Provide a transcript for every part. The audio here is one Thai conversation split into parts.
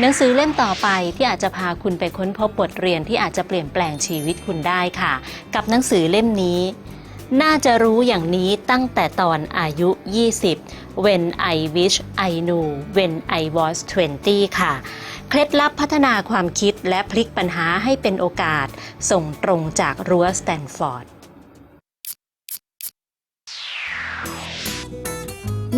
หนังสือเล่มต่อไปที่อาจจะพาคุณไปค้นพบบทเรียนที่อาจจะเปลี่ยนแปลงชีวิตคุณได้ค่ะ กับหนังสือเล่มนี้ น่าจะรู้อย่างนี้ตั้งแต่ตอนอายุ 20 When I wish I knew when I was 20 ค่ะ เคล็ดลับพัฒนาความคิดและพลิกปัญหาให้เป็นโอกาส ส่งตรงจากรั้วสแตนฟอร์ด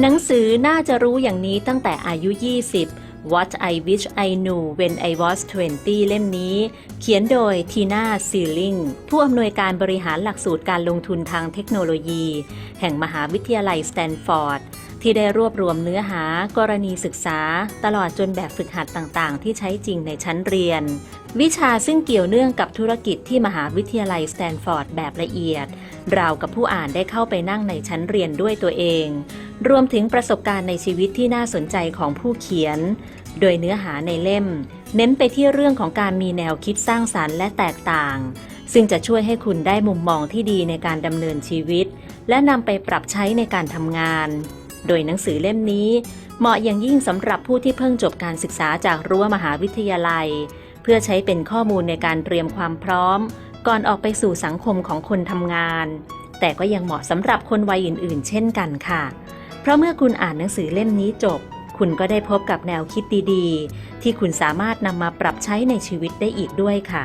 หนังสือน่าจะรู้อย่างนี้ตั้งแต่อายุ 20 What I Wish I Knew When I Was 20 เล่มนี้ เขียนโดยทีน่าซีลิงผู้อำนวยการบริหารหลักสูตรการลงทุนทางเทคโนโลยี แห่งมหาวิทยาลัยสแตนฟอร์ดที่ได้รวบรวมเนื้อหากรณีศึกษา ตลอดจนแบบฝึกหัดต่างๆ ที่ใช้จริงในชั้นเรียน วิชาซึ่งเกี่ยวเนื่องกับธุรกิจที่มหาวิทยาลัยสแตนฟอร์ดแบบละเอียดราวกับผู้อ่านได้เข้าไปนั่งในชั้นเรียนด้วยตัวเอง รวมถึงประสบการณ์ในชีวิตที่น่าสนใจของผู้เขียน โดยเนื้อหาในเล่ม เน้นไปที่เรื่องของการมีแนวคิดสร้างสารรค์และแตกต่าง ซึ่งจะช่วยให้คุณได้มุมมองที่ดีในการดำเนินชีวิต และนำไปปรับใช้ในการทำงาน โดยหนังสือเล่มนี้ เหมาะอย่างยิ่งสำหรับผู้ที่เพิ่งจบการศึกษาจากรั้วมหาวิทยาลัย เพื่อใช้เป็นข้อมูลในการเตรียมความพร้อม ก่อนออกไปสู่สังคมของคนทำงาน แต่ก็ยังเหมาะสำหรับคนวัยอื่น ๆ เช่นกันค่ะ เพราะเมื่อคุณอ่านหนังสือเล่มนี้จบ คุณก็ได้พบกับแนวคิดดีๆ ที่คุณสามารถนำมาปรับใช้ในชีวิตได้อีกด้วยค่ะ